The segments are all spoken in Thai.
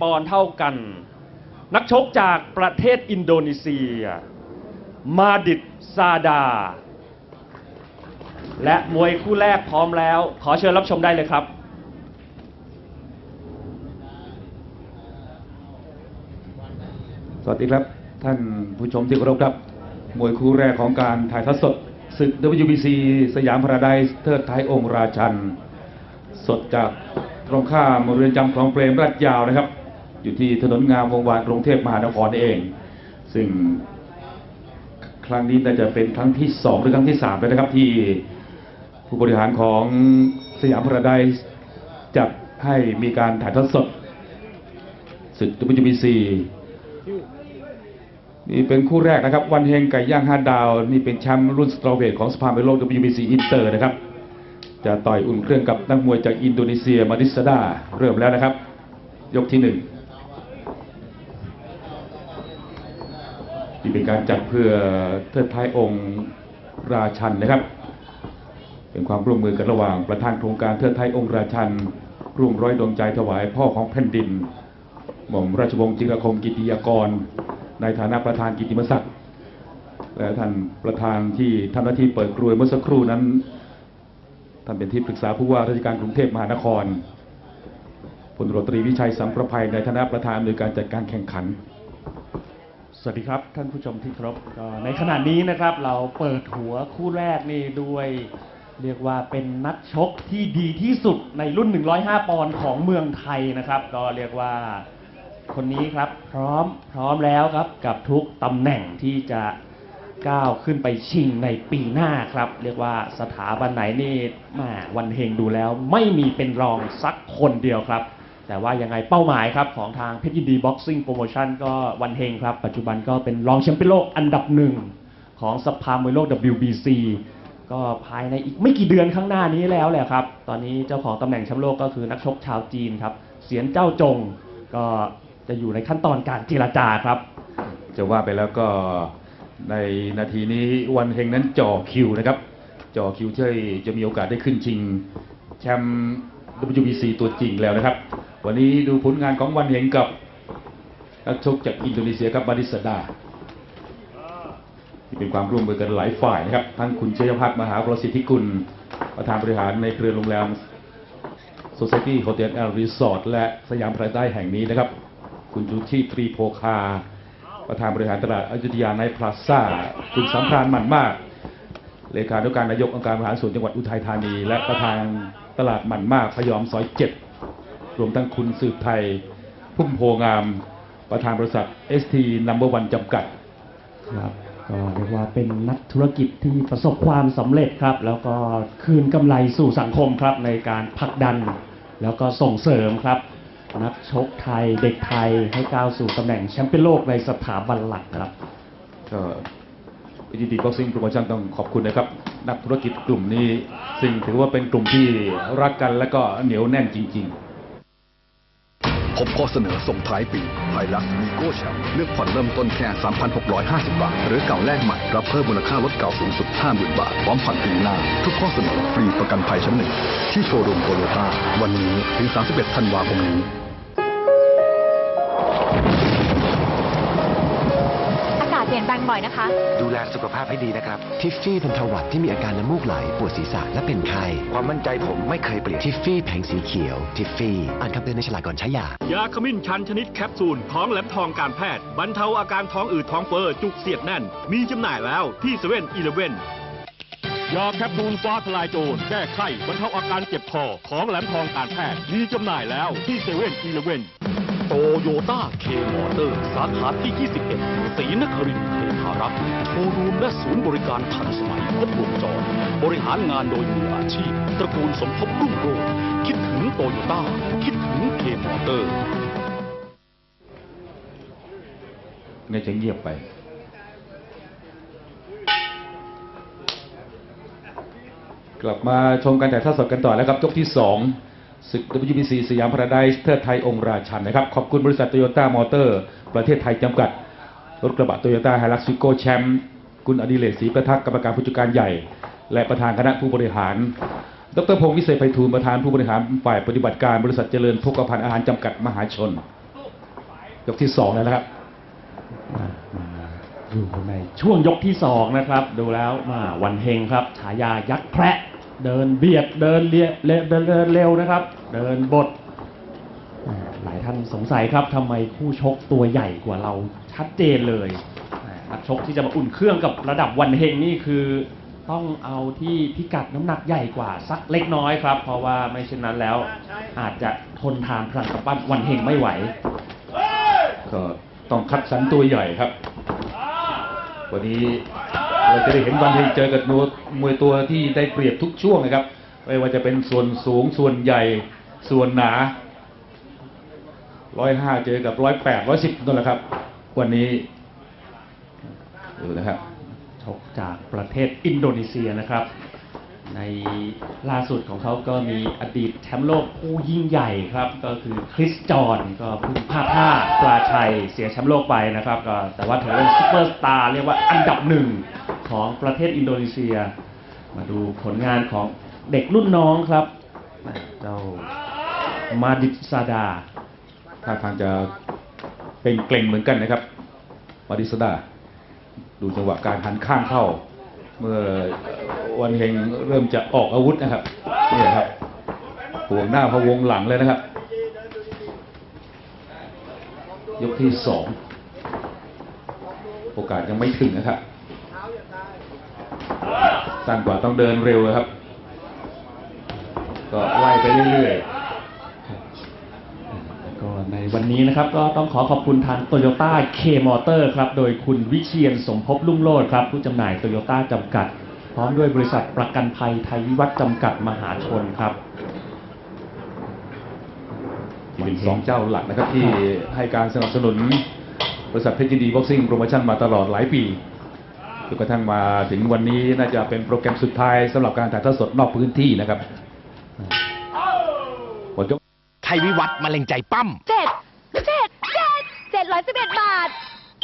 ปอนด์เท่ากัน นักชกจากประเทศอินโดนีเซีย มาดิดซาดา และมวยคู่แรกพร้อมแล้ว ขอเชิญรับชมได้เลยครับสวัสดีครับ ท่านผู้ชมที่เคารพครับ มวยคู่แรกของการถ่ายทอดสดศึก WBC สยามพาราไดซ์เทิดไทยองค์ราชัน สดจากตรงข้ามเรือนจำคลองเปรมราชยาวนะครับ อยู่ที่ถนนงามวงวานกรุงเทพมหานครนี่เอง ซึ่งครั้งนี้น่าจะเป็นครั้งที่สองหรือครั้งที่สามแล้วนะครับ ที่ผู้บริหารของสยามพาราไดซ์จัดให้มีการถ่ายทอดสดศึก WBC นี่เป็นคู่แรกนะครับ วันเฮงไก่ย่างห้าดาว นี่เป็นแชมป์รุ่นสตรอเวทของสภามวยโลก WBC อินเตอร์นะครับ จะต่อยอุ่นเครื่องกับนักมวยจากอินโดนีเซียมาดิสดาเริ่มแล้วนะครับ ยกที่หนึ่งนี่ เป็นการจัดเพื่อเทิดท้ายองค์ราชันนะครับ เป็นความร่วมมือกันระหว่างประธานโครงการเทิดไทายองค์ราชันร่วมร้อยดวงใจถวายพ่อของแผ่นดิน หม่อมราชวงศ์จิรคมกิติยากร ในฐานะประธานกิติมศักดิ์และท่านประธานที่ทำหน้าที่เปิดกรวยเมื่อสักครู่นั้นท่านเป็นที่ปรึกษาผู้ว่าราชการกรุงเทพมหานครพลตรีวิชัยสังประภัยในฐานะประธานในวยการจัดการแข่งขัน วัสดีครับ ท่านผู้ชมที่เคารพก็ในขณะนี้นะครับ เราเปิดหัวคู่แรกนี่ด้วย เรียกว่าเป็นนักชกที่ดีที่สุดในรุ่น 105 ปอนด์ของเมืองไทยนะครับ ก็เรียกว่าคนนี้ครับ พร้อมพร้อมแล้วครับกับทุกตำแหน่งที่จะก้าวขึ้นไปชิงในปีหน้าครับ เรียกว่าสถาบันไหนนี่มาวันเฮงดูแล้ว ไม่มีเป็นรองสักคนเดียวครับ แต่ว่ายังไงเป้าหมายครับของทางเพชรยินดีบ็อกซิ่งโปรโมชั่นก็วันเฮงครับ ปัจจุบันก็เป็นรองแชมป์เปี้ยนโลกอันดับหนึ่งของสภามวยโลก WBC ก็ภายในอีกไม่กี่เดือนข้างหน้านี้แล้วแหละครับ ตอนนี้เจ้าของตำแหน่งแชมป์โลกก็คือนักชกชาวจีนครับ เสียนเจ้าจงก็จะอยู่ในขั้นตอนการเจรจาครับ จะว่าไปแล้วก็ในนาทีนี้วันเฮงนั้นจ่อคิวนะครับ จ่อคิวที่จะมีโอกาสได้ขึ้นชิงแชมป์ WBC ตัวจริงแล้วนะครับ วันนี้ดูผลงานของวันเฮงกับนักชกจากอินโดนีเซียครับบาดิสดาที่เป็นความร่วมมือกันหลายฝ่ายนะครับ ทั้งคุณเชยพัฒน์มหาประสิทธิกุล ประธานบริหารในเครือโรงแรม Society Hotel and Resort และสยามพาราไดแห่งนี้นะครับ คุณจูชีตรีโพคา ประธานบริหารตลาดอยุธยาในพลาซ่า คุณสัมพรานหมันมาก เลขานุการนายกองค์การบริหารส่วนจังหวัดอุทัยธานี และประธานตลาดหมันมากพยอมซอยเจ็ด รวมทั้งคุณสืบไทย พุ่มโพงามประธานบริษัท ST Number One จำกัดครับก็เรียกว่าเป็นนักธุรกิจที่ประสบความสำเร็จครับ แล้วก็คืนกำไรสู่สังคมครับในการผลักดัน แล้วก็ส่งเสริมครับ นักชกไทยเด็กไทยให้ก้าวสู่ตำแหน่งแชมป์เปี้ยนโลกในสถาบันหลักครับก็พีจีดีบ็อกซิ่งโปรโมชั่นต้องขอบคุณนะครับ นักธุรกิจกลุ่มนี้ ซึ่งถือว่าเป็นกลุ่มที่รักกันและก็เหนียวแน่นจริง ๆ พบข้อเสนอส่งท้ายปีไฮลักซ์มีโก้แชมป์เลือกผ่อนเริ่มต้นแค่ 3,650 บาท หรือเก่าแลกใหม่ รับเพิ่มมูลค่ารถเก่าสูงสุด 50,000 บาท พร้อมผ่อนปีหน้า ทุกข้อเสนอฟรีประกันภัยชั้นหนึ่งที่โชว์รูมโตโยต้าวันนี้ถึง 31 ธันวาคมนี้ อากาศเปลี่ยนแปลงบ่อยนะคะ ดูแลสุขภาพให้ดีนะครับ ทิฟฟี่บรรเทาหวัดที่มีอาการน้ำมูกไหล ปวดศีรษะและเป็นไข้ ความมั่นใจผมไม่เคยเปลี่ยน ทิฟฟี่แผงสีเขียว ทิฟฟี่ อ่านคำเตือนในฉลากก่อนใช้ยา ยาขมิ้นชันชนิดแคปซูลท้องแหลมทองการแพทย์ บรรเทาอาการท้องอืดท้องเฟ้อจุกเสียดแน่น มีจำหน่ายแล้วที่เซเว่นอีเลเว่นยาแคปซูลฟ้าทลายโจรแก้ไข้บรรเทาอาการเจ็บคอของแหลมทองการแพทย์มีจำหน่ายแล้วที่เซเว่นอีเลเว่น โตโยต้าเคมอเตอร์ สาขาที่ 21 ศรีนครินทร์เทพารักษ์โชว์รูมและศูนย์บริการทันสมัยครบวงจร บริหารงานโดยมืออาชีพ ตระกูลสมทบรุ่งโรจน์คิดถึงโตโยต้า คิดถึงเคมอเตอร์ไงจะเงียบไป กลับมาชมการถ่ายทอดสดกันต่อแล้วครับยกที่2 ศึก WBC สยามพาราไดซ์เทิดไทยองค์ราชันนะครับ ขอบคุณบริษัทโตโยต้ามอเตอร์ประเทศไทยจำกัด รถกระบะโตโยต้าไฮลักซ์วิโก้แชมป์คุณอดิเรกศรีประทักษ์กรรมการผู้จัดการใหญ่ และประธานคณะผู้บริหาร ดรพงศ์วิเศษไพฑูรย์ประธานผู้บริหารฝ่ายปฏิบัติการบริษัทเจริญพกพันธ์อาหารจำกัดมหาชนยกที่สองแล้วนะครับมาอยู่ในช่วงยกที่สองนะครับ ดูแล้วมาวันเฮงครับฉายายักษ์แพระ เดินเบียดเดินเลียเดินเร็วนะครับ เดินบดหลายท่านสงสัยครับทำไมคู่ชกตัวใหญ่กว่าเราชัดเจนเลยนักชกที่จะมาอุ่นเครื่องกับระดับวันเฮงนี่คือ ต้องเอาที่พิกัดน้ำหนักใหญ่กว่าสักเล็กน้อยครับ เพราะว่าไม่เช่นนั้นแล้วอาจจะทนทานพลังกับปั้นวันเฮงไม่ไหว ก็ต้องคัดสรรตัวใหญ่ครับ วันนี้ เราจะได้เห็นวันที่เจอกับมวยมวยตัวที่ได้เปรียบทุกช่วงนะครับ ไม่ว่าจะเป็นส่วนสูงส่วนใหญ่ส่วนหนาร้อยห้าเจอกับร้อยแปดร้อยสิบนั่นแหละครับ วันนี้ดูนะครับชกจากประเทศอินโดนีเซียนะครับ ในล่าสุดของเขาก็มีอดีตแชมป์โลกผู้ยิ่งใหญ่ครับ ก็คือคริสจอนก็พิ่งพลาดท่าปลาชัยเสียแชมป์โลกไปนะครับก็แต่ว่าถือเป็นซุปเปอร์สตาร์เรียกว่าอันดับหนึ่ง ของประเทศอินโดนีเซีย มาดูผลงานของเด็กรุ่นน้องครับเจ้ามาดิซาดาท่าทางจะเป็นเกร็งเหมือนกันนะครับ มาดิสดา ดูจังหวะการหันข้างเข้า เมื่อวันเฮงเริ่มจะออกอาวุธนะครับนี่ครับห่วงหน้าพะวงหลังเลยนะครับ ยกที่สองโอกาสยังไม่ถึงนะครับ สั้นกว่าต้องเดินเร็วครับ ก็ไล่ไปเรื่อยๆแล้วก็ในวันนี้นะครับก็ต้องขอขอบคุณทาง Toyota K Motor ครับ โดยคุณวิเชียนสมภพลุ่งโลดครับ ผู้จำหน่าย Toyota จำกัด พร้อมด้วยบริษัทประกันภัยไทยวิวัฒน์จำกัดมหาชนครับเป็นสองเจ้าหลักนะครับที่ให้การสนับสนุนบริษัทเพชรยินดีบ็อกซิ่งโปรโมชั่นมาตลอดหลายปี จนกระทั่งมาถึงวันนี้น่าจะเป็นโปรแกรมสุดท้ายสำหรับการถ่ายทอดสดนอกพื้นที่นะครับหมดยกไทยวิวัฒน์มะเร็งใจปั้มเจ็ดเจ็ดเจ็ดเจ็ดร้อยสิบเอ็ดบาท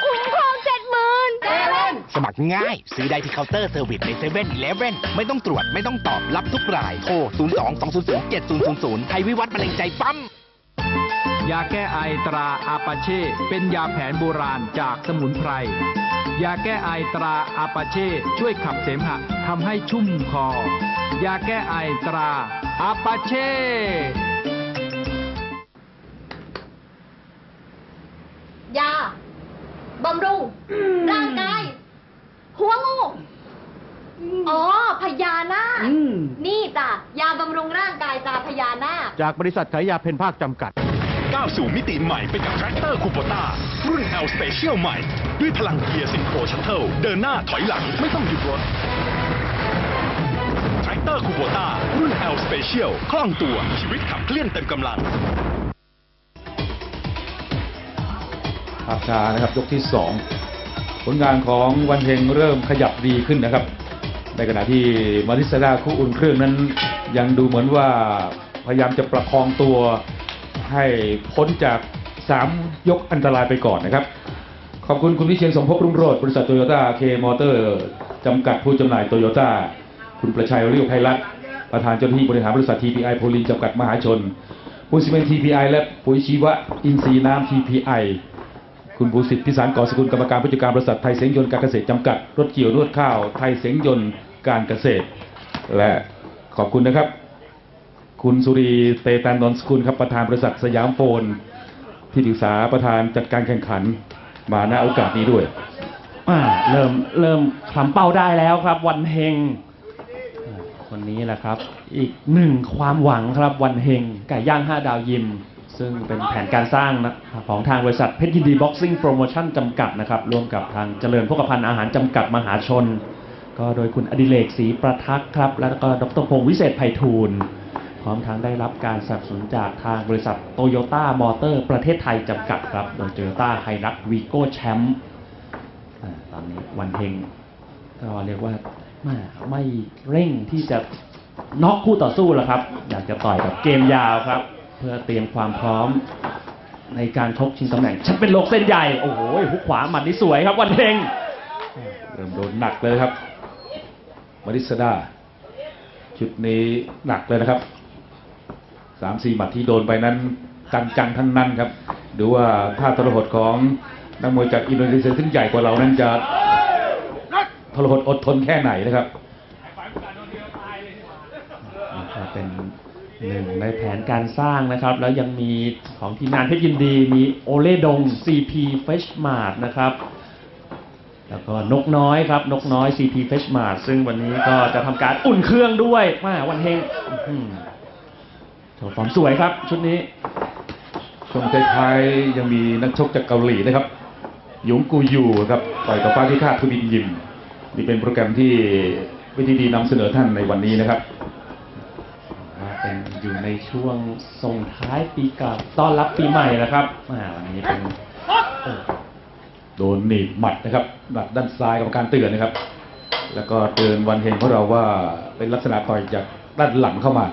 คุ้มครองเจ็ดหมื่นเจ็ดสมัครง่ายซื้อได้ที่เคาน์เตอร์เซอร์วิสในเซเว่นอีเลฟเว่นไม่ต้องตรวจไม่ต้องตอบรับทุกรายโทร 0 2 2 0 0 7 0 0 0 ไทยวิวัฒน์มะเร็งใจปั้ม ยาแก้ไอตราอาปาเช่ เป็นยาแผนโบราณจากสมุนไพร ยาแก้ไอตราอาปาเช่ ช่วยขับเสมหะทำให้ชุ่มคอ ยาแก้ไอตราอาปาเช่ยาบำรุง ร่างกาย หัวงู อ๋อ พญานาค นี่จ้ะ ยาบำรุงร่างกายตราพญานาค จากบริษัทขายยาเพนภาคจำกัด ก้าวสู่มิติใหม่ไปกับแทรคเตอร์คูโบต้ารุ่น L Special ใหม่ ด้วยพลังเกียร์ซินโครชัตเทิลเดินหน้าถอยหลังไม่ต้องหยุดรถแทรคเตอร์คูโบต้ารุ่น L Special คล่องตัวชีวิตขับเคลื่อนเต็มกำลังภาพช้านะครับยกที่สองผลงานของวันเฮงเริ่มขยับดีขึ้นนะครับ ในขณะที่มาริสดาคู่อุ่นเครื่องนั้น ยังดูเหมือนว่าพยายามจะประคองตัว ให้พ้นจาก 3 ยกอันตรายไปก่อนนะครับ ขอบคุณคุณวิเชียนสมภพรุ่งโรจน์บริษัทโตโยต้าเคมอเตอร์จำกัดผู้จำหน่ายโตโยต้าคุณประชัยเรียวไพรัตน์ประธานเจ้าหน้าที่บริหารบริษัท TPI โพลินจำกัดมหาชนปุ๋ยซีเมนต์ TPI และปุ๋ยชีวะอินทรีย์น้ำ TPI คุณบูสิทธิ์พิสารก่อสกุลกรรมการผู้จัดการบริษัทไทยเสียงยนต์การเกษตรจำกัดรถเกี่ยวนวดข้าว ไทยเสียงยนต์การเกษตร และขอบคุณนะครับ คุณสุรีเตตันนนท์สกุลครับประธานบริษัทสยามโฟน ที่ปรึกษาประธานจัดการแข่งขันมาณโอกาสนี้ด้วยอ่าเริ่มเริ่มคลำเป้าได้แล้วครับ วันเฮงคนนี้แหละครับ อีกหนึ่งความหวังครับวันเฮงไก่ย่างห้าดาวยิม ซึ่งเป็นแผนการสร้างนะของทางบริษัทเพชรยินดีบ็อกซิ่งโปรโมชั่นจำกัดนะครับร่วมกับทางเจริญพกพันธ์อาหารจำกัดมหาชน ก็โดยคุณอดิเรกศรีประทักษ์ครับ แล้วก็ดรพงศ์วิเศษไพฑูรย์ พร้อมทั้งได้รับการสนับสนุนจากทางบริษัทโตโยต้ามอเตอร์ประเทศไทยจำกัดครับ โดยโตโยต้าไฮรักวีโก้แชมป์ตอนนี้วันเฮงก็เรียกว่าไม่ไม่เร่งที่จะน็อกคู่ต่อสู้แล้วครับ อยากจะต่อยแบบเกมยาวครับ เพื่อเตรียมความพร้อมในการชกชิงตำแหน่งฉันเป็นโลกเส้นใหญ่ โอ้โหหุกขวาหมัดนี่สวยครับวันเฮงเริ่มโดนหนักเลยครับมาริสดาชุดนี้หนักเลยนะครับ สามสี่หมัดที่โดนไปนั้นจังๆทั้งนั้นครับดูว่าท่าทรหดของนักมวยจากอินโดนีเซียซึ่งใหญ่กว่าเรานั้นจะทรหดอดทนแค่ไหนนะครับ เป็นหนึ่งในแผนการสร้างนะครับ แล้วยังมีของทีมงานเพชรยินดีมีโอเลดง CP f r e s h m a r t นะครับ แล้วก็นกน้อยครับ นกน้อย CP f r e s h m a r t ซึ่งวันนี้ก็จะทำการอุ่นเครื่องด้วยมาวันเฮง ความสวยครับชุดนี้ช่วงท้ายๆยังมีนักชกจากเกาหลีนะครับหยงกูยูครับต่อยกับฟ้าพิฆาตทุบินยิมนี่เป็นโปรแกรมที่วิธีดีนำเสนอท่านในวันนี้นะครับเป็นอยู่ในช่วงส่งท้ายปีเก่าต้อนรับปีใหม่นะครับอ่าวันนี้เป็นโอ้โดนหนีบหมัดนะครับหมัดด้านซ้ายกรรมการเตือนนะครับ แล้วก็เตือนวันเฮงของเราว่าเป็นลักษณะต่อยจากด้านหลังเข้ามา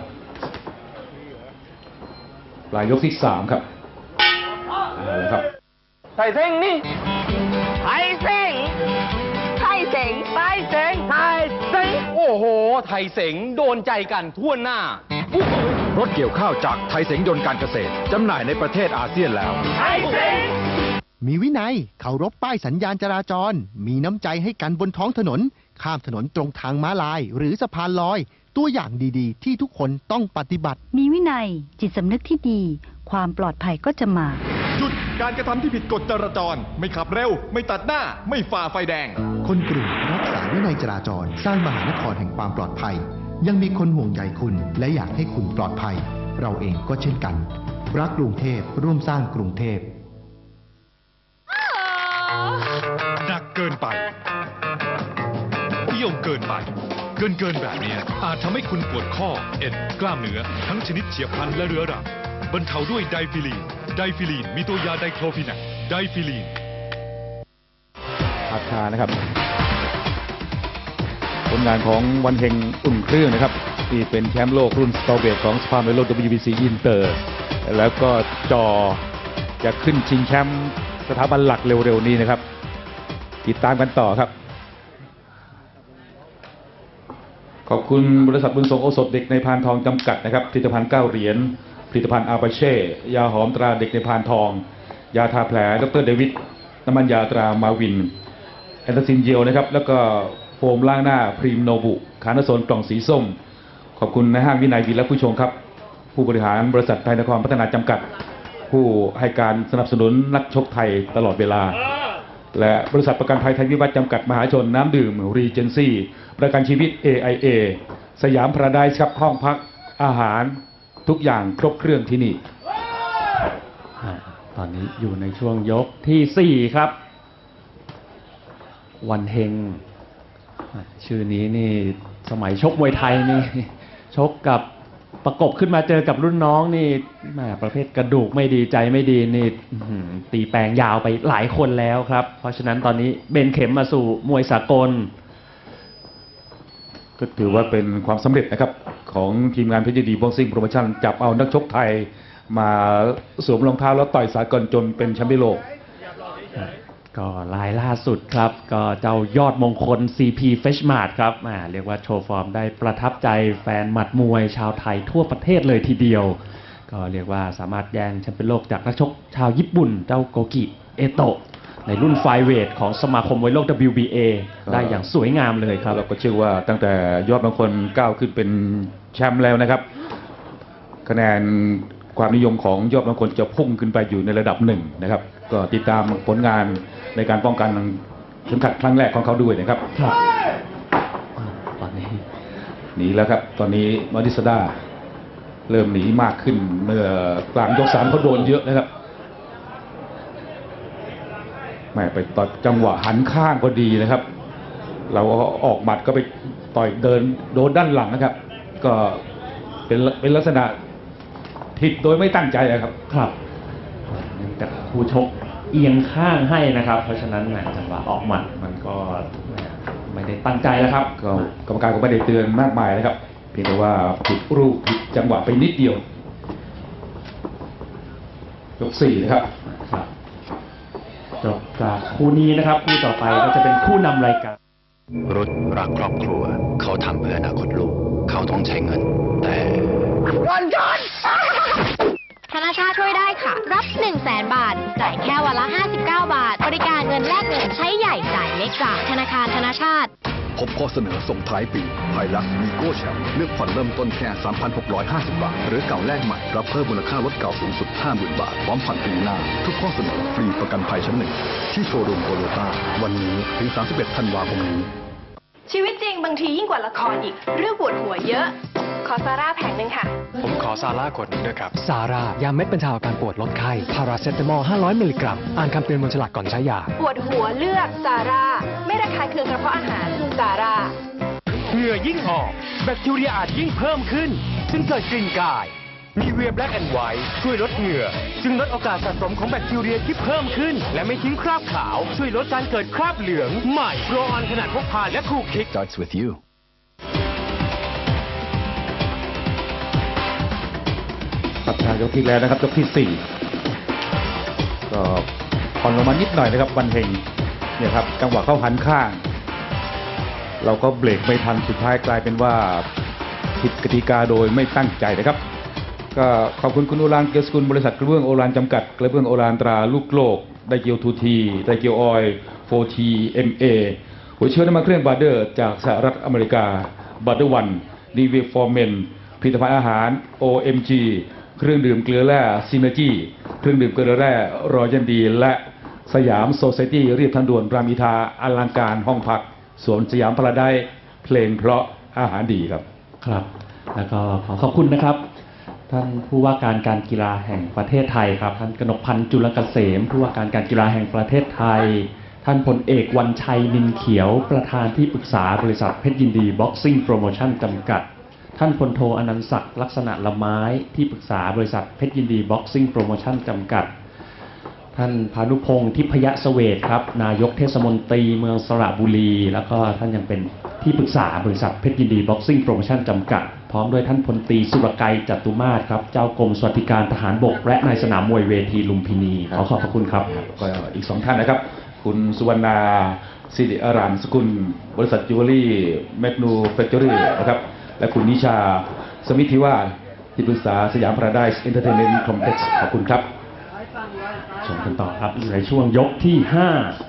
ปลายยกที่สามครับเอาละครับ ไทยเซ็งนี่ ไทยเซ็งไทยเซ็งไทยเซ็งไทยเซ็งโอ้โห ไทยเสงโดนใจกันทั่วหน้า รถเกี่ยวข้าวจากไทยเสงยนต์การเกษตร จำหน่ายในประเทศอาเซียนแล้วมีวินัยเคารพป้ายสัญญาณจราจร มีน้ำใจให้กันบนท้องถนน ข้ามถนนตรงทางม้าลาย หรือสะพานลอย ตัวอย่างดีๆ ที่ทุกคนต้องปฏิบัติ มีวินัย จิตสำนึกที่ดี ความปลอดภัยก็จะมา หยุดการกระทำที่ผิดกฎจราจร ไม่ขับเร็ว ไม่ตัดหน้า ไม่ฝ่าไฟแดง คนกลุ่มรักษาวินัยจราจร สร้างมหานครแห่งความปลอดภัย ยังมีคนห่วงใยคุณ และอยากให้คุณปลอดภัย เราเองก็เช่นกัน รักกรุงเทพร่วมสร้างกรุงเทพหนักเกินไป เอี่ยวเกินไป เกินเกินแบบนี้อาจทำให้คุณปวดข้อ เอ็นกล้ามเนื้อ ทั้งชนิดเฉียบพลันและเรื้อรังบรรเทาด้วยไดฟิลีน ไดฟิลีน มีตัวยาไดโครฟินักไดฟิลีนอาชานะครับผลงานของวันเฮงอุ่นเครื่องนะครับ ที่เป็นแชมป์โลกรุ่นสตอเบตของสภาเมโล WBC อินเตอร์ แล้วก็จอจะขึ้นชิงแชมป์สถาบันหลักเร็วๆนี้นะครับ ติดตามกันต่อครับ ขอบคุณบริษัทบุญส่งโอสถเด็กในพานทองจำกัดนะครับผลิตภัณฑ์เก้าเหรียญผลิตภัณฑ์อาปาเช่ ยาหอมตราเด็กในพานทอง ยาทาแผลดรเดวิดน้ำมันยาตรามาวิน แอนตาซินเจลนะครับ แล้วก็โฟมล้างหน้าพรีมโนบุขานสนกล่องสีส้ม ขอบคุณในห้างวินัยวินและผู้ชมครับ ผู้บริหารบริษัทไทยนครพัฒนาจำกัด ผู้ให้การสนับสนุนนักชกไทยตลอดเวลา และบริษัทประกันภัยไทยวิวัฒน์จำกัดมหาชนน้ำดื่มรีเจนซี่ประกันชีวิต AIA สยามพราไดซ์ครับห้องพักอาหารทุกอย่างครบเครื่องที่นี่ ตอนนี้อยู่ในช่วงยกที่สี่ครับ วันเฮง ชื่อนี้นี่สมัยชกมวยไทยนี่ ชกกับ ประกบขึ้นมาเจอกับรุ่นน้องนี่แหมประเภทกระดูกไม่ดีใจไม่ดีนี่อื้อหือตีแปลงยาวไปหลายคนแล้วครับ เพราะฉะนั้นตอนนี้เบนเข็มมาสู่มวยสากล ก็ถือว่าเป็นความสำเร็จนะครับ ของทีมงานเพชรยินดีบ็อกซิ่งโปรโมชั่นจับเอานักชกไทยมาสวมรองเท้าแล้วต่อยสากลจนเป็นแชมป์โลก ก็รายล่าสุดครับ ก็เจ้ายอดมงคล CP f e s h m a r t ครับอ่าเรียกว่าโชว์ฟอร์มได้ประทับใจแฟนหมัดมวยชาวไทยทั่วประเทศเลยทีเดียว ก็เรียกว่าสามารถแย่งแชมป์เป็นโลกจากนักชกชาวญี่ปุ่น เจ้าโกกิเอโตะในรุ่นไฟเวทของสมาคมมวยโลก WBA ได้อย่างสวยงามเลยครับ เราก็เชื่อว่าตั้งแต่ยอดบางคนก้าวขึ้นเป็นแชมป์แล้วนะครับ คะแนนความนิยมของยอดบางคนจะพุ่งขึ้นไปอยู่ในระดับหนึ่งนะครับ ก็ติดตามผลงานในการป้องกันเข็มขัดครั้งแรกของเขาด้วยนะครับครับอ่าตอนนี้หนีแล้วครับ ตอนนี้มาริสดาเริ่มหนีมากขึ้นเมื่อกลางยกสามเขาโดนเยอะนะครับแม่ไปต่อยจังหวะหันข้างพอดีนะครับ เราก็ออกหมัดก็ไปต่อยเดินโดนด้านหลังนะครับ ก็เป็นเป็นลักษณะผิดโดยไม่ตั้งใจอะครับ ครับ เนื่องจากผู้ชกเอียงข้างให้นะครับ เพราะฉะนั้นแหมจังหวะออกหมัดมันก็แหมไม่ได้ตั้งใจแล้วครับ ก็กรรมการก็ไม่ได้เตือนมากมายนะครับ เพียงแต่ว่าผิดรูปผิดจังหวะไปนิดเดียวยกสี่นะครับครับจบจากคู่นี้นะครับคู่ต่อไปก็จะเป็นคู่นำรายการรุดรักครอบครัว เขาทำเพื่ออนาคตลูก เขาต้องใช้เงิน แต่ธนนาชาติช่วยได้ค่ะ รับ 1 0 0 0 0แบาท จ่ายแค่วันละ 59 บาท บริการเงินแลกเงินใช้ใหญ่จ่ายเล็กจากธนาคารธนาชาติพบข้อเสนอส่งท้ายปีไฮลักซ์วีโก้แชมป์เลือกผ่อนเริ่มต้นแค่ 3,650 บาท หรือเก่าแลกใหม่ รับเพิ่มมูลค่ารถเก่าสูงสุด 50,000 บาท พร้อมผ่อนปีหน้า ทุกข้อเสนอฟรีประกันภัยชั้นหนึ่ง ที่โชว์รูมโตโยต้าวันนี้ถึง 31 ธันวาคมนี้ ชีวิตจริงบางทียิ่งกว่าละครอีก เรื่องปวดหัวเยอะ ขอซาร่าแผงหนึ่งค่ะ ผมขอซาร่ากดหนึ่งด้วยครับ ซาร่ายาเม็ดบรรเทาอาการปวดลดไข้พาราเซตามอล 500 มิลลิกรัม อ่านคำเตือนบนฉลากก่อนใช้ยา ปวดหัวเลือกซาร่า ไม่ระคายเคืองกระเพาะอาหารซาร่า เหงื่อยิ่งออก แบคทีเรียอาจยิ่งเพิ่มขึ้นจึงเกิดกลิ่นกาย มีเวียแบล็กแอนด์ไวท์ช่วยลดเหงื่อ จึงลดโอกาสสะสมของแบคทีเรียที่เพิ่มขึ้น และไม่ทิ้งคราบขาว ช่วยลดการเกิดคราบเหลืองใหม่โรออนขนาดพกพาและคูคิก starts with you ครับทางยกที่แล้วนะครับยกที่สี่ก็ผ่อนลงมานิดหน่อยนะครับวันเฮงเนี่ยครับจังหวะเข้าหันข้าง เราก็เบรกไม่ทันสุดท้ายกลายเป็นว่าผิดกติกาโดยไม่ตั้งใจนะครับ ก็ขอบคุณคุณโอรานเกียวสกุลบริษัทกระเบื้องโอรานจำกัดกระเบื้องโอรานตราลูกโลก ไดเกียวทูทีไดเกียวออยโฟทีเอ็มเอหัวเชื้อน้ำมันเครื่องบาร์เดอร์ จากสหรัฐอเมริกาบาร์เดอร์วันดีเวีฟอร์เมนผลิตภัณฑ์อาหาร OMG เครื่องดื่มเกลือแร่ซินเนจีเครื่องดื่มเกลือแร่รอยันดี และสยามโซ c i ตี้เรียบทางด่วนรามอินทาอลังการห้องพักสวนสยามพาราไดเพลงเพราะอาหารดีครับ ครับ แล้วก็ขอขอบคุณนะครับ ท่านผู้ว่าการการกีฬาแห่งประเทศไทยครับ ท่านกนกพันธ์จุลเกษม ผู้ว่าการการกีฬาแห่งประเทศไทย ท่านพลเอกวันชัยนินเขียว ประธานที่ปรึกษาบริษัทเพชรยินดีบ็อกซิ่งโปรโมชั่นจำกัด ท่านพลโทอนันต์ศักดิ์ลักษณะละไม้ที่ปรึกษาบริษัทเพชรยินดีบ็อกซิ่งโปรโมชั่นจำกัด ท่านพานุพงศ์ทิพยเสวตครับ นายกเทศมนตรีเมืองสระบุรี แล้วก็ท่านยังเป็นที่ปรึกษาบริษัทเพชรยินดีบ็อกซิ่งโปรโมชั่นจำกัด พร้อมด้วยท่านพลตีสุรไกรจัตุมาศครับ เจ้ากรมสวัสดิการทหารบก และนายสนามมวยเวทีลุมพินีขอขอบพระคุณครับ ก็อีกสองท่านนะครับ คุณสุวรรณาสิริอารันสกุล บริษัทจิวเวลรี่แมกนูแฟคเจอรี่นะครับ และคุณนิชาสมิทธิวาที่ปรึกษาสยามพาราไดซ์เอ็นเตอร์เทนเมนต์คอมเพล็กซ์ขอบคุณครับชมกันต่อครับในช่วงยกที่ 5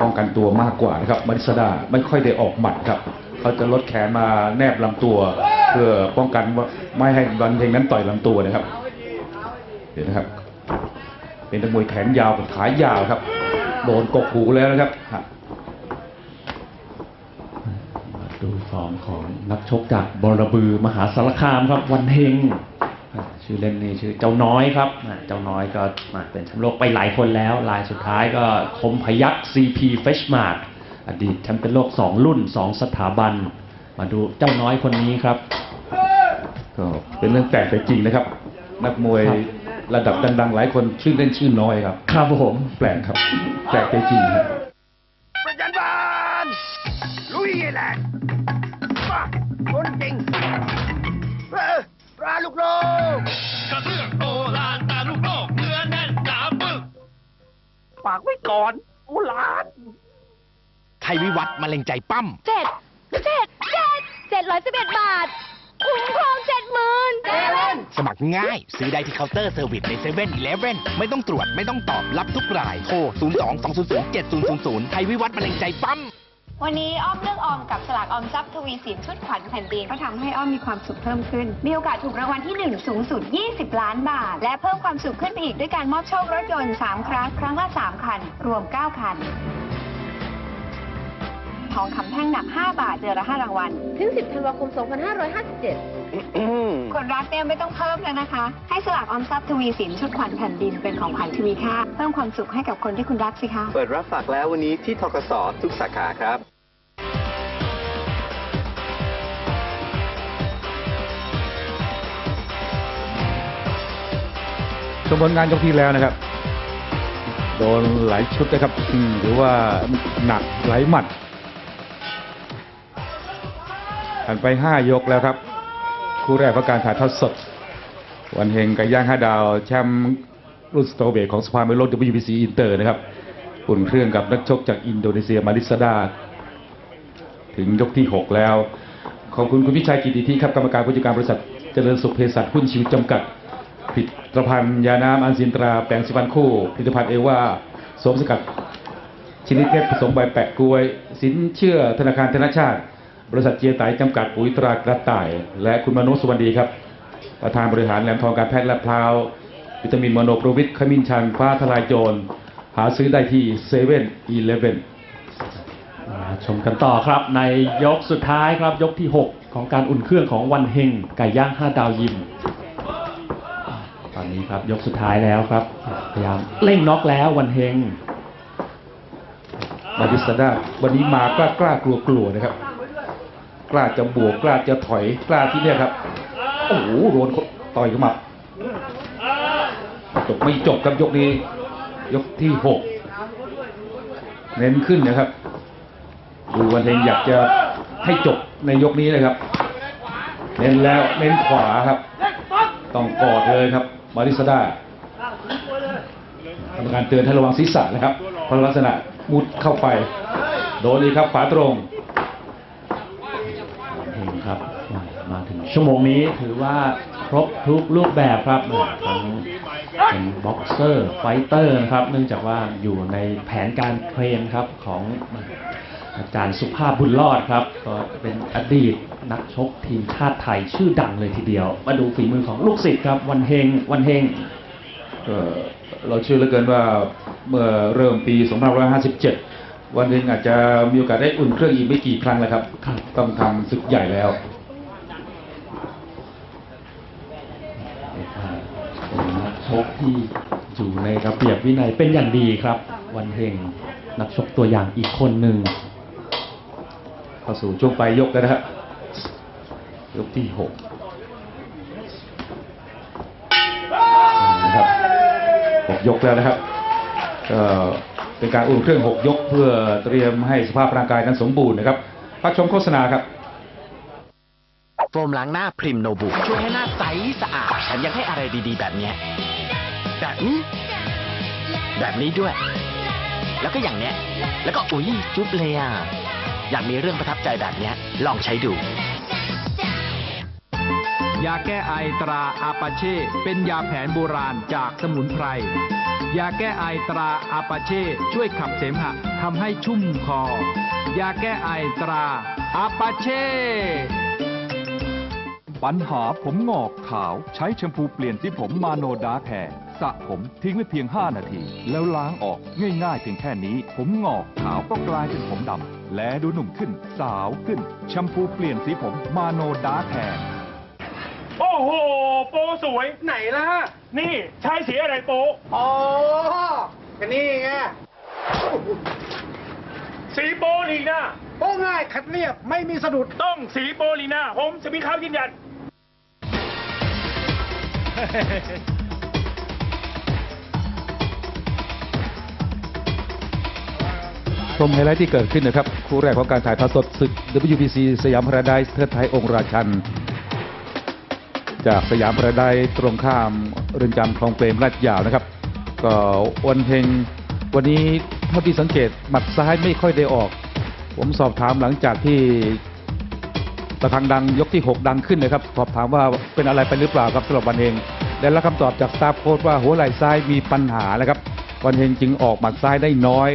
ป้องกันตัวมากกว่านะครับมาริสดาไม่ค่อยได้ออกหมัดครับเขาจะลดแขนมาแนบลำตัว เพื่อป้องกันว่าไม่ให้บันเพลงนั้นต่อยลำตัวนะครับเดี๋ยวนะครับ เป็นนักมวยแขนยาวกับขายาวครับ โดนกกหูแล้วนะครับมาดูฟอร์มของนักชกจากบรบือมหาสารคามครับวันเฮง ชื่อเล่นนี่ชื่อเจ้าน้อยครับอ่าเจ้าน้อยก็มาเป็นแชมป์โลกไปหลายคนแล้วรายสุดท้ายก็คมพยัก CP f r e s h m a r k อดีตแชมป์เป็นโลก 2 รุ่น 2 สถาบัน มาดูเจ้าน้อยคนนี้ครับ ก็เป็นเรื่องแปลกแต่จริงนะครับ นักมวยครับระดับดังๆหลายคนชื่อเล่นชื่อน้อยครับ ครับผมแปลกครับ แปลกแต่จริงครับประจันบานลุยแหละมาคนจริงเออปลาลูกโลกากไว้ก่อนโอลานไทยวิวัฒน์มะเร็งใจปั้ม เจ็ดเจ็ดเจ็ดเจ็ดร้อยสิบเอ็ดบาทคุ้มครองเจ็ดหมื่นเจ็ดสมัครง่าย ซื้อได้ที่เคาน์เตอร์เซอร์วิสในเซเว่นอีเลฟเว่นไม่ต้องตรวจไม่ต้องตอบรับทุกราย โทร 02 200 7000 ไทยวิวัฒน์มะเร็งใจปั้ม วันนี้อ้อมเลือกออมกับสลากออมทรัพย์ทวีสินชุดขวัญแผ่นดินก็ทำให้อ้อมมีความสุขเพิ่มขึ้น มีโอกาสถูกรางวัลที่ 1 สูงสุด 20 ล้านบาท และเพิ่มความสุขขึ้นไปอีกด้วยการมอบโชครถยนต์ 3 ครั้ง ครั้งละ 3 คัน รวม 9 คัน ทองคำแท่งหนัก 5 บาทเดือนละ 5 รางวัล ถึง 10 ธันวาคม 2557 คนรักเนี่ยไม่ต้องเพิ่มแล้วนะคะ ให้สลากออมทรัพย์ทวีสินชุดขวัญแผ่นดินเป็นของขวัญทวีค่าเพิ่มความสุขให้กับคนที่คุณรักสิคะ เปิดรับฝากแล้ววันนี้ที่ทกสทุกสาขาครับชมผลงานยกที่แล้วนะครับ โดนหลายชุดนะครับอืมหรือว่าหนักหลายหมัดผ่านไปห้ายกแล้วครับ คู่แรกของการถ่ายทอดสด วันเฮงกับย่างห้าดาวแชมป์รุ่นสโตเบกของสภาเมโล WBC อินเตอร์นะครับอุ่นเครื่องกับนักชกจากอินโดนีเซียมาริสดา ถึงยกที่ 6 แล้ว ขอบคุณคุณพิชัยกิติธิครับกรรมการผู้จัดการบริษัทเจริญสุขเภสัชหุ้นชีวิตจำกัดผลิตภัณฑ์ยาน้ำอันซินตราแปลงสิบันคู่ผลิตภัณฑ์เอว่าสวมสกัดชนิดเม็ดผสมใบแปะกล้วย สินเชื่อธนาคารธนชาติ บริษัทเจียไตจำกัดปุ๋ยตรากระต่าย และคุณมโนสุวรรณดีครับ ประธานบริหารแหลมทองการแพทย์และพร้าว วิตามินโมโนโปรวิตขมิ้นชันฟ้าทลายโจร หาซื้อได้ที่เซเว่นอีเลฟเว่นมาชมกันต่อครับในยกสุดท้ายครับยกที่ 6 ของการอุ่นเครื่องของวันเฮงไก่ย่าง 5 ดาวยิม ตอนนี้ครับยกสุดท้ายแล้วครับ พยายามเร่งน็อกแล้ววันเฮงมาดิสดาวันนี้มากล้ากล้ากลัวกลัวนะครับ กล้าจะบวกกล้าจะถอยกล้าที่เนี่ยครับ โอ้โหโดนต่อยเข้ามาจบไม่จบครับยกนี้ ยกที่หกเน้นขึ้นนะครับ ดูวันเองอยากจะให้จบในยกนี้นะครับ เน้นแล้วเน้นขวาครับ ต้องกอดเลยครับ มาริสดากรรมการเตือนให้ระวังศีรษะนะครับเพราะลักษณะมุดเข้าไป โดนอีกครับขวาตรง ชั่วโมงนี้ถือว่าครบทุกรูปแบบครับทั้งเป็นบ็อกเซอร์ไฟเตอร์นะครับ เนื่องจากว่าอยู่ในแผนการเทรนครับของอาจารย์สุภาพบุญรอดครับ ก็เป็นอดีตนักชกทีมชาติไทยชื่อดังเลยทีเดียว มาดูฝีมือของลูกศิษย์ครับ วันเฮงวันเฮงเอ่อเราเชื่อเหลือเกินว่าเมื่อเริ่มปี 2557 วันหนึ่งอาจจะมีโอกาสได้อุ่นเครื่องอีกไม่กี่ครั้งแล้วครับ ต้องทำศึกใหญ่แล้ว เป็นนั กชกที่อยู่ในระเบียบวินัยเป็นอย่างดีครับ วันเฮงนักชกตัวอย่างอีกคนหนึ่งเข้าสู่ช่วงปลายยกแล้วนะครับยกที่หกนะครับหกยกแล้วนะครับก็เป็นการอุ่นเครื่องหกยกเพื่อเตรียมให้สภาพร่างกายนั้นสมบูรณ์นะครับพักชมโฆษณาครับโฟมล้างหน้าพริมโนบุช่วยให้หน้าใสสะอาดแถมยังให้อะไรดีๆ แบบเนี้ย แบบนี้ แบบนี้ด้วย แล้วก็อย่างเนี้ย แล้วก็อุ้ยจุ๊บเลยอะอยากมีเรื่องประทับใจแบบเนี้ย ลองใช้ดู ยาแก้ไอตราอาปาเช่เป็นยาแผนโบราณจากสมุนไพร ยาแก้ไอตราอาปาเช่ช่วยขับเสมหะทำให้ชุ่มคอ ยาแก้ไอตราอาปาเช่ปัญหาผมงอกขาวใช้แชมพูเปลี่ยนสีผมมาโนดาแคร์ สระผมทิ้งไว้เพียง 5 นาที แล้วล้างออกง่ายๆเพียงแค่นี้ ผมงอกขาวก็กลายเป็นผมดำและดูหนุ่มขึ้น สาวขึ้นแชมพูเปลี่ยนสีผมมาโนดาแคร์โอ้โห โปสวยไหนล่ะ นี่ใช้สีอะไรโปอ๋อก็นี่ไง สีโปลีน่าโปง่ายขัดเรียบไม่มีสะดุด ต้องสีโปลีน่าผมจะมีข้าวยืนยัน ชมไฮไลท์ที่เกิดขึ้นนะครับ คู่แรกของการถ่ายทอดสดศึก WBC สยามพราไดซ์เทิดไทยองค์ราชัน จากสยามพราไดซ์ตรงข้ามเรือนจำคลองเปรมลาดยาวนะครับ ก็วันเพลงวันนี้เท่าที่สังเกตหมัดซ้ายไม่ค่อยได้ออก ผมสอบถามหลังจากที่ตะทังดังยกที่ 6 ดังขึ้นนะครับ สอบถามว่าเป็นอะไรไปหรือเปล่าครับสำหรับวันเองได้รับคำตอบจากสตาฟโค้ชว่าหัวไหล่ซ้ายมีปัญหานะครับวันเฮงจึงออกหมัดซ้ายได้น้อย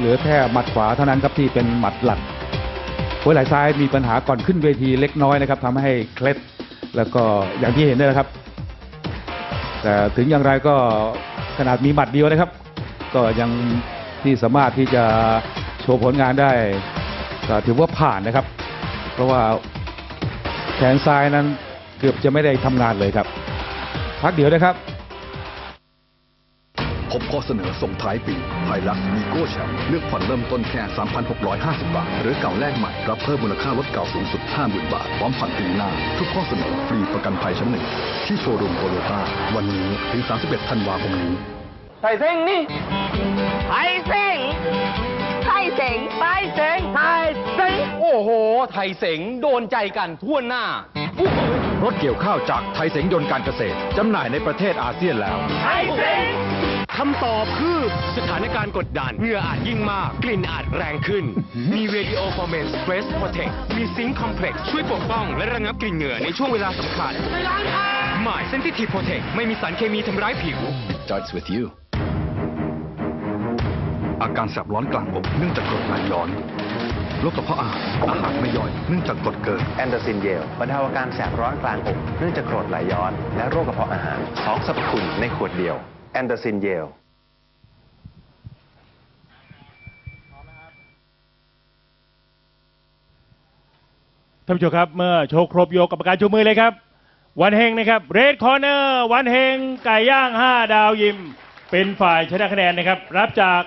เหลือแค่หมัดขวาเท่านั้นครับที่เป็นหมัดหลักหัวไหล่ซ้ายมีปัญหาก่อนขึ้นเวทีเล็กน้อยนะครับทำให้เคล็ดแล้วก็อย่างที่เห็นนี่แหละครับ แต่ถึงอย่างไรก็ขนาดมีหมัดเดียวนะครับ ก็ยังที่สามารถที่จะโชว์ผลงานได้ก็ถือว่าผ่านนะครับ เพราะว่าแขนซ้ายนั้นเกือบจะไม่ได้ทำงานเลยครับ พักเดี๋ยวนะครับ พบข้อเสนอส่งท้ายปีไฮลักซ์มีโก้แชมป์เลือกผ่อนเริ่มต้นแค่ 3,650 บาท หรือเก่าแลกใหม่ รับเพิ่มมูลค่ารถเก่าสูงสุด 50,000 บาท พร้อมผ่อนปีหน้า ทุกข้อเสนอฟรีประกันภัยชั้นหนึ่ง ที่โชว์รูมโตโยต้าวันนี้ถึง 31 ธันวาคมนี้ไทยเซ็งนี่ไทยเซ็งไทยเจ๋งไทยเซ็งไทยเซ็งโอ้โห ไทยเซ็งโดนใจกันทั่วหน้ารถเกี่ยวข้าวจากไทยเสงยนต์การเกษตร จำหน่ายในประเทศอาเซียนแล้ว ไทยเซ็งไท คำตอบคือ สถานการณ์กดดันเหงื่ออาจยิ่งมาก กลิ่นอาจแรงขึ้น มี Radio for Men Stress Protect มีซิงค์คอมเพล็กซ์ช่วยปกป้องและระงับกลิ่นเหงื่อในช่วงเวลาสำคัญใหม่ Sensitive Protect ไม่มีสารเคมีทำร้ายผิว starts with you อาการแสบร้อนกลางอกเนื่องจากกรดไหลย้อนโรคกระเพาะอาหารอาหารไม่ย่อย เนื่องจากกรดเกิน แอนโดซินเยลบรรเทาอาการแสบร้อนกลางอกเนื่องจากกรดไหลย้อน และโรคกระเพาะอาหารสองสรรพคุณในขวดเดียว แอนเดอร์ซินเยลท่านผู้ชมครับ เมื่อโชว์ครบโยกกับประการชูมือเลยครับ วันเฮงนะครับเรดคอร์เนอร์วันเฮงไก่ย่าง 5 ดาวยิม เป็นฝ่ายชนะคะแนนนะครับ รับจาก